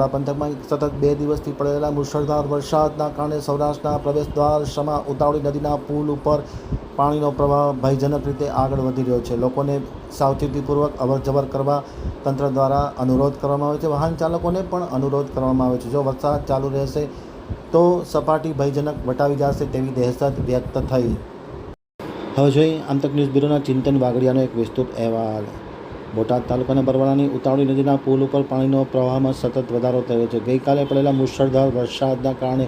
બરવાડા પંથકમાં સતત બે દિવસથી પડેલા મુશળધાર વરસાદના કારણે સૌરાષ્ટ્રના પ્રવેશદ્વાર સમા ઉતાવળી નદીના પુલ ઉપર પાણીનો પ્રવાહ ભયજનક રીતે આગળ વધી રહ્યો છે. લોકોને સાવચેતીપૂર્વક અવરજવર કરવા તંત્ર દ્વારા અનુરોધ કરવામાં આવે છે. વાહન ચાલકોને પણ અનુરોધ કરવામાં આવે છે. જો વરસાદ ચાલુ રહેશે તો સપાટી ભયજનક વટાવી જશે તેવી દહેશત વ્યક્ત થઈ. હવે જોઈએ આમતક ન્યૂઝ બ્યુરોના ચિંતન વાગડિયાનો એક વિસ્તૃત અહેવાલ. બોટાદ તાલુકાના બરવાળાની ઉતાવળી નદીના પુલ ઉપર પાણીનો પ્રવાહમાં સતત વધારો થયો છે. ગઈકાલે પડેલા મુશળધાર વરસાદના કારણે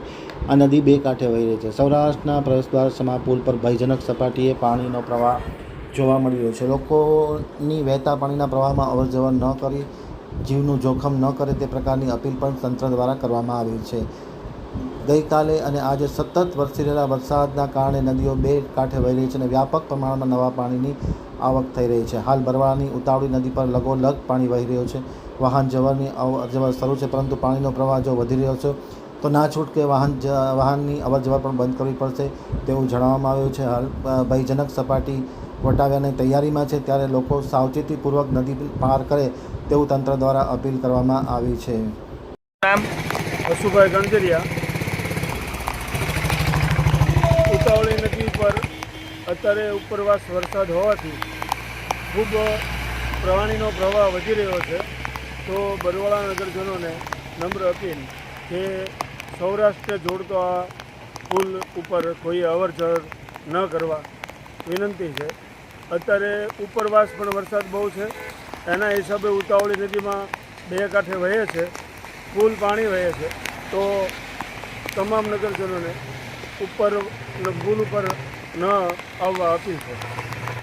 આ નદી બે કાંઠે વહી રહી છે. સૌરાષ્ટ્રના પ્રવેશદ્વાર સમા પુલ પર ભયજનક સપાટીએ પાણીનો પ્રવાહ જોવા મળી રહ્યો છે. લોકોની વહેતા પાણીના પ્રવાહમાં અવરજવર ન કરી, જીવનું જોખમ ન કરે તે પ્રકારની અપીલ પણ તંત્ર દ્વારા કરવામાં આવી છે. ગઈકાલે અને આજે સતત વરસી રહેલા વરસાદના કારણે નદીઓ બે કાંઠે વહી રહી છે અને વ્યાપક પ્રમાણમાં નવા પાણીની આવક થઈ રહી છે. હાલ બરવાળાની ઉતાવળી નદી પર લગોલગ પાણી વહી રહ્યું છે. વાહન જવરની અવરજવર શરૂ છે, પરંતુ પાણીનો પ્રવાહ જો વધી રહ્યો છે, તો ના છૂટકે વાહન જ, વાહનની અવરજવર પણ બંધ કરવી પડશે તેવું જણાવવામાં આવ્યું છે. હાલ ભયજનક સપાટી વટાવ્યાની તૈયારીમાં છે, ત્યારે લોકો સાવચેતીપૂર્વક નદી પાર કરે તેવું તંત્ર દ્વારા અપીલ કરવામાં આવી છે. વસુભાઈ ગણતરિયા ઉતાવળી નદી પર અત્યારે ઉપરવાસ વરસાદ હોવાથી ખૂબ પ્રવાહીનો પ્રવાહ વધી રહ્યો છે. તો બરવાળા નગરજનોને નમ્ર અપીલ કે સૌરાષ્ટ્ર જોડતો આ પુલ ઉપર કોઈ અવરજવર ન કરવા વિનંતી છે. અત્યારે ઉપરવાસ પણ વરસાદ બહુ છે. એના હિસાબે ઉતાવળી નદીમાં બે કાંઠે વહે છે. પુલ પાણી વહે છે. તો તમામ નગરજનોને ઉપર પુલ ઉપર ન આવવા અપીલ છે